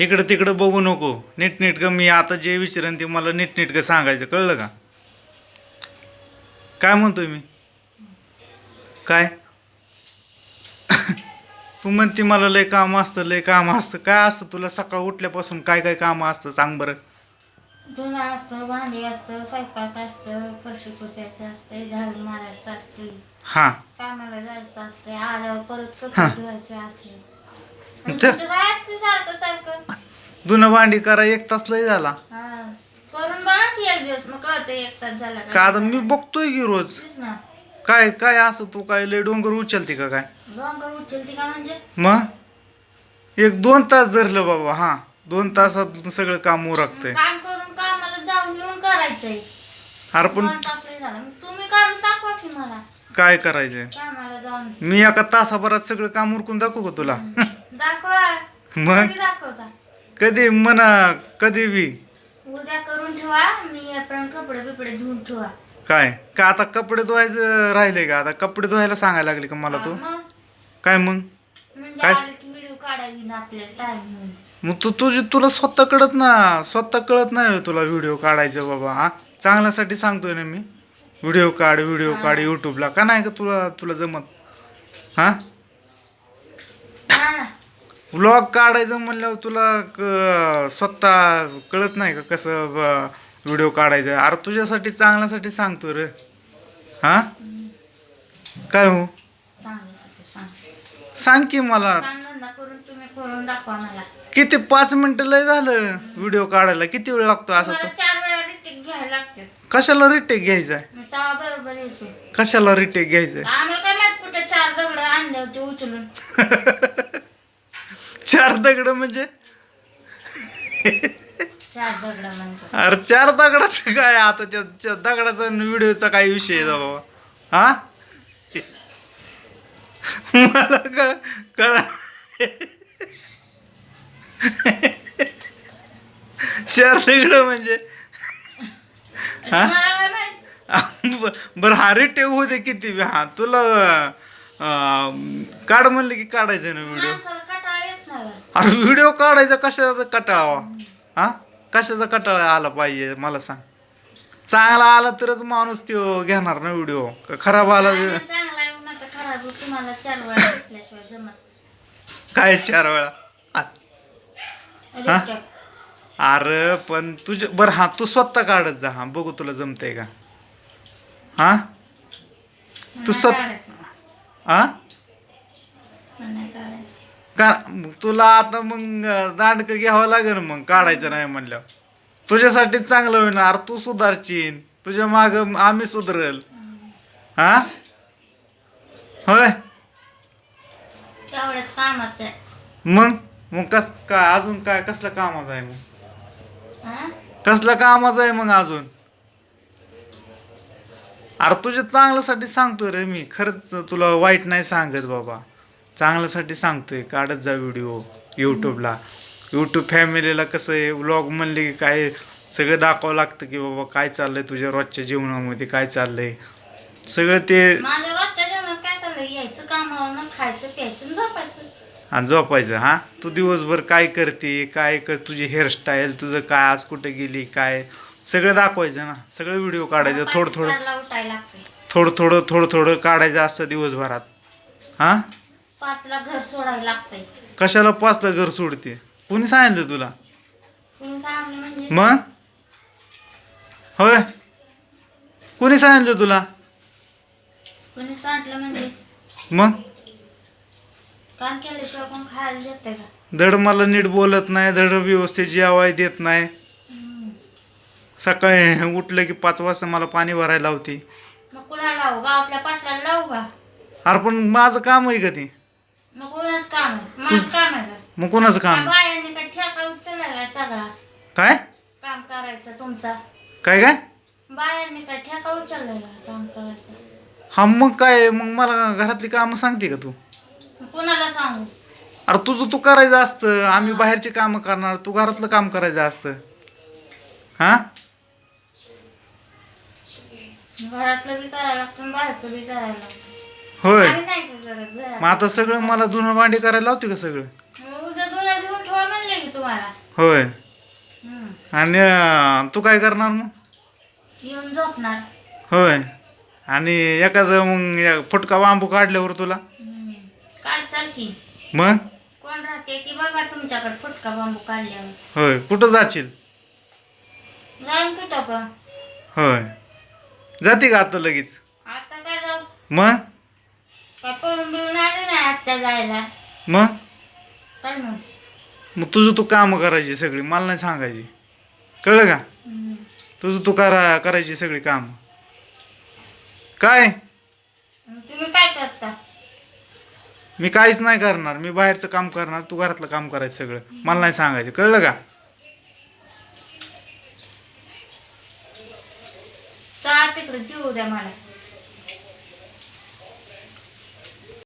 इकडं तिकडं बघू नको. नीटनीटकं मी आता जे विचारेन ते मला नीटनीटकं सांगायचं. कळलं का? काय म्हणतोय मी? काय? तू म्हणते मला लय काम असतं लय काम असतं. काय असतं तुला सकाळ उठल्यापासून काय काय काम असतं सांग बरं. धुणं असतं भांडी असतं स्वयंपाक असतं फरशी पुसायचं असतं झाडू मारायचं असतं. हां. कामाला जायचं असतं आल्यावर परत हा. कपडे धुवायचे असते. आणि तर- तुझं काय असतं सारखं सारखं? धुणं भांडी करा एक तास लय झाला. हा. करून बघा की एक दिवस मग कळतं एक तास झाला का आता मी बघतोय की रोज. तेच ना. काय काय असं तू काय लय डोंगर उचलते का काय? डोंगर उचलते का म्हणजे? मग? एक दोन तास धरलं बाबा हा. दोन तासात सगळं काम उरकतंय. काम करून कामाला जाऊन येऊन करायचंय. अरे पण दोन तास लय झाला. मग तुम्ही करून दाखवा की मला. काय करायचंय? कामाला जाऊन. मी एका तासाभरात सगळं काम उरकून दाखवू का तुला? मग? कधी दाखवता? कधी? म्हणा कधी बी. उद्या करून ठेवा. मी आपण कपडे बिपडे धुवून ठेवा. काय? का आता कपडे धुवायचं राहिले का? आता कपडे धुवायला सांगायला लागली का मला तू? मग? काय मग? म्हणजे काय? आलं की व्हिडिओ काढायला ना आपल्याला टाइम होईल मग तू तुझी तुला स्वतः कळत ना स्वतः कळत नाही होय तुला व्हिडिओ काढायचे बाबा हा? चांगल्यासाठी सांगतोय ना मी. व्हिडिओ काढ व्हिडिओ काढ युट्यूबला का नाही का तुला तुला जमत? हा ना. व्लॉग काढायचं म्हणल्यावर तुला क- स्वतः कळत नाही का कसं व्हिडिओ काढायचं? अरे तुझ्यासाठी चांगल्यासाठी सांगतो रे. हा? काय हो? सांग की मला. किती पाच मिनिटं लय झालं व्हिडिओ काढायला. किती वेळ लागतो असं तो? कशाला रिटेक घ्यायचा? कशाला रिटेक घ्यायचा आम्हाला काय माहीत कुठे चार दगड म्हणजे? चार दगड म्हणजे. अरे चार दगडाचं काय? आता त्या त्या दगडाचा आणि व्हिडिओचा काय विषय आहे बाबा? हा? मला कळ कळ चार दगड म्हणजे? हा? माहीत ब- बरं हा रिटेक होते किती बी. हा तुला अं, काढ म्हणलं की काढायचं ना व्हिडिओ. माणसाला? अरे व्हिडिओ काढायचा कशाचा कटाळावा? हा? कशाचा कटाळा आला पाहिजे? मला सांग. चांगला आला तरच माणूस तो घेणार ना व्हिडिओ. खराब आला काय चार वेळा? हा? अरे पण तुझे बरं हा तू स्वतः काढत जा. हा बघू तुला जमतंय का? हा? तू स्वत-. हा. का तुला आता मग दांडकं घ्यावं लागेल मग काढायचं नाही म्हणल्यावर. तुझ्यासाठी चांगलं होईल अरे तू सुधारशील तुझ्या माग आम्ही सुधरल. हा? होय? मग? मग कस काय अजून काय कसलं कामाचं आहे मग? कसलं कामाचं आहे मग अजून? अरे तुझ्या चांगल्यासाठी सांगतोय रे मी खरंच तुला वाईट नाही सांगत बाबा. चांगल्यासाठी सांगतोय काढत जा व्हिडिओ यूट्यूबला यूट्यूब फॅमिलीला कसं आहे व्लॉग म्हणले की काय सगळं दाखवावं लागतं की बाबा काय चाललंय तुझ्या रोजच्या जीवनामध्ये काय चाललंय. सगळं ते माझ्या रोजच्या जेवणात काय चाललंय यायचं कामावर खायचं प्यायचं आणि झोपायचं. आणि झोपायचं हा? तू दिवसभर काय करते काय कर तुझी हेअरस्टाईल तुझं काय आज कुठे गेली काय? सगळं दाखवायचं ना सगळं व्हिडिओ काढायचं थोडं थोडं. पाचला उठायला लागते थोडं थोडं थोडं थोडं काढायचं असतं दिवसभरात. हा? पाचला घर सोडायला लागतंय. कशाला पाचला घर सोडते? कोणी सांगितलं तुला? कोणी सांगितलं म्हणजे? मग होय. कोणी सांगितलं तुला? कोणी सांगितलं म्हणजे? मग काम केल्याशिवाय कोण खायला देते का? धड मला नीट बोलत नाही धड व्यवस्थित जेवाय देत नाही. हम्म. सकाळी उठलं की पाच वाजता मला पाणी भरायला लावते. मग कुणाला लावू? गावातल्या पाटलाला लावू का? अरे पण माझं काम आहे का ते? मग कोणाच काम आहे? माझं काम आहे का? मग कोणाचं काम? बायांनी काय ठेका उचलला काय सगळा. काय? काम करायचं तुमचा. काय काय? बायांनी काय ठेका उचललाय का काम करायचं. हा मग काय? मग मला घरातली कामं सांगते का तू? मग कोणाला सांगू? अरे तुझं तू करायचं असतं. आम्ही बाहेरची कामं करणार. तू घरातलं काम करायचं असतं. हा? घरातलं बी करायला लागतं आणि बाहेरचं बी करायला लागतं. होय. आम्ही नाही का करत घरात मग आता सगळं मला धुणं भांडी करायला लावते का सगळं? मग उद्या धुणं धुवून ठेवा म्हणले की तुम्हाला. मला होय. हम्म. आणि अं, तू काय करणार मग? येऊन झोपणार. होय. आणि एखादं मग या फुटका बांबू काढल्यावर तुला? हम्म. काढ चाल की. मग? कोण राहते ती बघा तुमच्याकडे फुटका बांबू काढल्यावर. होय. कुठं जाशील? जाईन की टोपं. होय. जाते का आता लगेच? आता काय जाऊ? मग काय पळून बिळून आले नाही आत्या जायला. मग? काय मग? मग तुझं तू कामं करायची सगळी मला नाही सांगायची. कळलं का? हम्म. तुझं तू करा करायची सगळी कामं. काय? मग तुम्ही काय करता? मी काहीच नाही करणार मी बाहेरचं काम करणार तू घरातलं काम करायचं सगळं. मला नाही सांगायचं कळलं का? तिकडे जीव द्या मला.